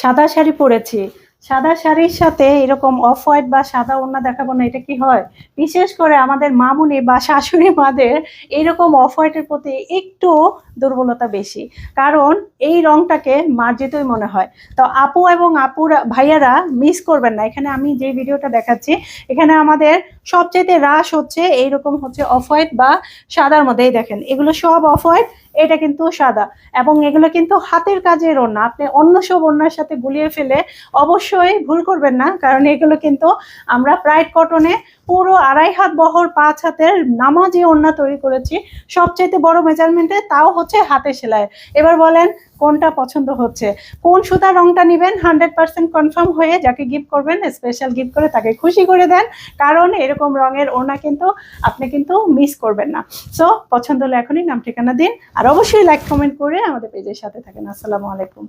সাদা শাড়ি পরেছি। সাদা শাড়ির সাথে এরকম অফ হোয়াইট বা সাদা ওড়না দেখাবো না, এটা কি হয়? বিশেষ করে আমাদের মামুনি বা শাশুড়ি মাদের এইরকম অফ হোয়াইটের প্রতি একটু দুর্বলতা বেশি। কারণ এই রংটাকে মার্জিতই মনে হয়। তো আপু এবং আপুরা, ভাইয়ারা মিস করবেন না। এখানে আমি যে ভিডিওটা দেখাচ্ছি, এখানে আমাদের সবচেয়ে রাশ হচ্ছে এইরকম হচ্ছে অফ হোয়াইট বা সাদার মধ্যেই দেখেন। এগুলো সব অফ হোয়াইট এটা কিন্তু সাদা। এবং এগুলো কিন্তু হাতের কাজের ওড়না আপনি অন্য সব ওড়নার সাথে গুলিয়ে ফেলে অবশ্যই ভুল করবেন না। কারণ এগুলো কিন্তু আমরা প্রাইড কটনে পুরো আড়াই হাত বহর পাঁচ হাতের নামাজি ওড়না তৈরি করেছি। সবচাইতে বড় মেজারমেন্টে তাও হচ্ছে হাতে সেলাই। এবার বলেন কোনটা পছন্দ হচ্ছে? কোন সুতার রংটা নেবেন? হান্ড্রেড পার্সেন্ট কনফার্ম হয়ে যাকে গিফট করবেন স্পেশাল গিফট করে তাকে খুশি করে দেন। কারণ এরকম রঙের ওড়না কিন্তু আপনি কিন্তু মিস করবেন না। সো পছন্দ হলে এখনই নাম ঠিকানা দিন। আর অবশ্যই লাইক কমেন্ট করে আমাদের পেজের সাথে থাকেন। আসসালামু আলাইকুম।